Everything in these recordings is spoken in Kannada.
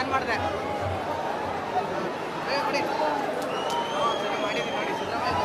ಆನ್ ಮಾಡಿದೆ. ಮಾಡಿದ್ದೀನಿ ನೋಡಿ. ಸಿದ್ದರಾಮಯ್ಯ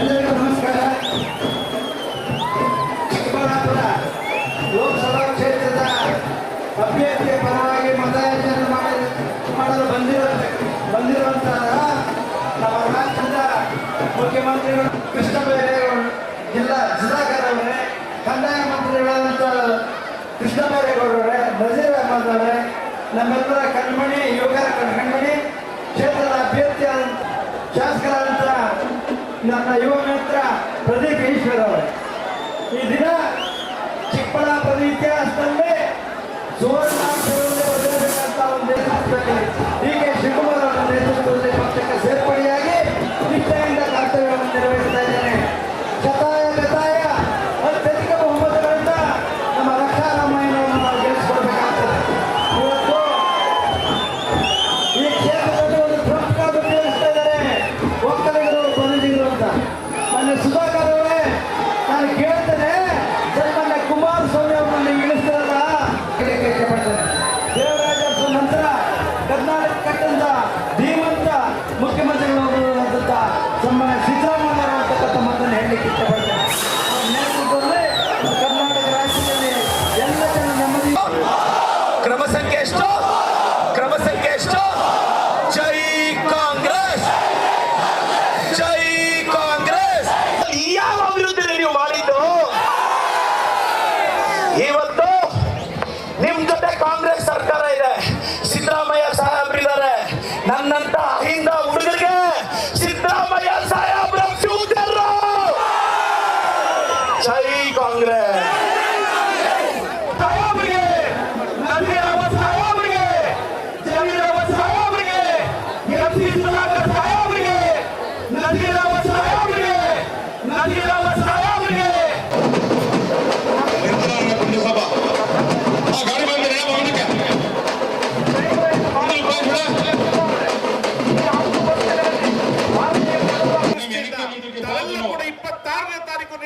ಎಲ್ಲರಿಗೂ ನಮಸ್ಕಾರ. ಚಿಕ್ಕಬಳ್ಳಾಪುರ ಲೋಕಸಭಾ ಕ್ಷೇತ್ರದ ಅಭ್ಯರ್ಥಿಯ ಪರವಾಗಿ ಮತಯಾಚನೆ ಮಾಡಲು ಬಂದಿರೋ ಬಂದಿರುವಂತಹ ನಮ್ಮ ಮುಖ್ಯಮಂತ್ರಿಗಳು ಕೃಷ್ಣ ಜಿಲ್ಲಾ ಸುಧಾಕರ್ ಅವರೇ, ಕಂದಾಯ ಮಂತ್ರಿಗಳಾದಂಥ ಕೃಷ್ಣ ಬೈರೇಗೌಡರೇ ನಜೀರ್ ಅಹಮದ್ ಅವರೇ, ನಮ್ಮೆಲ್ಲರ ಕಣ್ಮಣಿ ಯೋಗ ಕಣ್ಮಣಿ, ಕ್ಷೇತ್ರದ ಅಭ್ಯರ್ಥಿ ಶಾಸಕರಾದ ನನ್ನ ಯುವ ಮಿತ್ರ ಪ್ರದೀಪ್ ಈಶ್ವರ್ ಅವರು ಈ ದಿನ ಚಿಕ್ಕಬಳ್ಳಾಪುರ ಇತಿಹಾಸದಲ್ಲಿ ಸುವರ್ಣಾಕ್ಷರದಲ್ಲಿ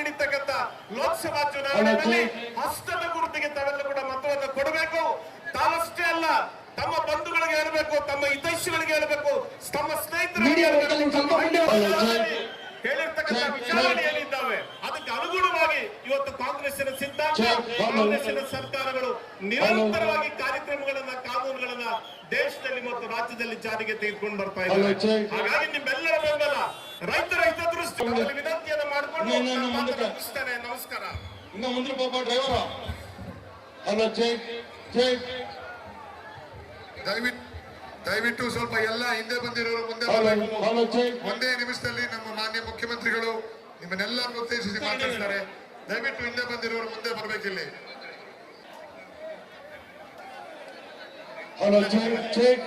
ತಾರೀಕು ನಡೀತಕ್ಕಂಥ ಲೋಕಸಭಾ ಚುನಾವಣೆಯಲ್ಲಿ ಹಸ್ತದ ಗುರುತಿಗೆ ತಾವೆಲ್ಲ ಕೂಡ ಮತವನ್ನು ಕೊಡಬೇಕು. ತಾವಷ್ಟೇ ಅಲ್ಲ ತಮ್ಮ ಬಂಧುಗಳಿಗೆ ಹೇಳಬೇಕು ತಮ್ಮ ಹಿತೈಷಿಗಳಿಗೆ ಹೇಳಬೇಕು ತಮ್ಮ ಸ್ನೇಹಿತರಿಗೆ ಹೇಳಿರ್ತಕ್ಕಂಥ ವಿಚಾರಣೆ ಏನಿದ್ದಾವೆ ಅದಕ್ಕೆ ಅನುಗುಣವಾಗಿ ಇವತ್ತು ಕಾಂಗ್ರೆಸ್ಸಿನ ಸಿದ್ಧಾಂತ ಕಾಂಗ್ರೆಸ್ಸಿನ ಸರ್ಕಾರಗಳು ನಿರಂತರವಾಗಿ ಕಾರ್ಯಕ್ರಮಗಳನ್ನ ಕಾನೂನುಗಳನ್ನ ದೇಶದಲ್ಲಿ ಮತ್ತು ರಾಜ್ಯದಲ್ಲಿ ಜಾರಿಗೆ ತೆಗೆದುಕೊಂಡು ಬರ್ತಾ ಇದ್ದಾರೆ. ಹಾಗಾಗಿ ನಿಮ್ಮೆಲ್ಲರ ಬೆಂಬಲ ರೈತರ ಹಿತದೃಷ್ಟಿ. ವಿನಂತಿಯನ್ನ ಮಾಡಿಕೊಂಡು ನನ್ನ ಮುಂದಕ್ಕೆ. ನಮಸ್ಕಾರ. ಇನ್ನ ಡ್ರೈವರ್ ದಯವಿಟ್ಟು ದಯವಿಟ್ಟು ಸ್ವಲ್ಪ ಎಲ್ಲ ಹಿಂದೆ ಬಂದಿರೋರು ಮುಂದೆ ಒಂದೇ ನಿಮಿಷದಲ್ಲಿ ನಮ್ಮ ಮಾನ್ಯ ಮುಖ್ಯಮಂತ್ರಿಗಳು ನಿಮ್ಮನ್ನೆಲ್ಲರನ್ನು ಉದ್ದೇಶಿಸಿ ಮಾತಾಡ್ತಾರೆ. ದಯವಿಟ್ಟು ಹಿಂದೆ ಬಂದಿರೋರು ಮುಂದೆ ಬರ್ಬೇಕಿಲ್ಲಿ.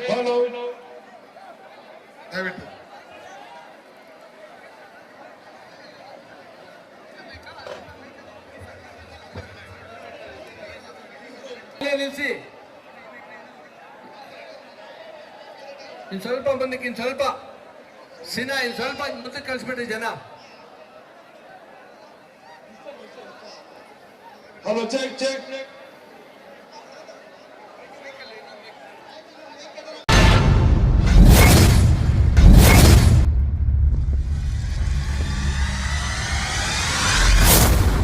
ಹಲೋ. ದಯವಿಟ್ಟು. ನಿಲ್ಲಿಸಿ ಇನ್ ಸ್ವಲ್ಪ ಬಂದಕ್ಕೆ ಇನ್ ಸ್ವಲ್ಪ. ಸಿನ, ಇನ್ ಸ್ವಲ್ಪ ಮುಂದಕ್ಕೆ ಕಳಿಸ್ಬಿಟ್ರಿ ಜನ. Hello check check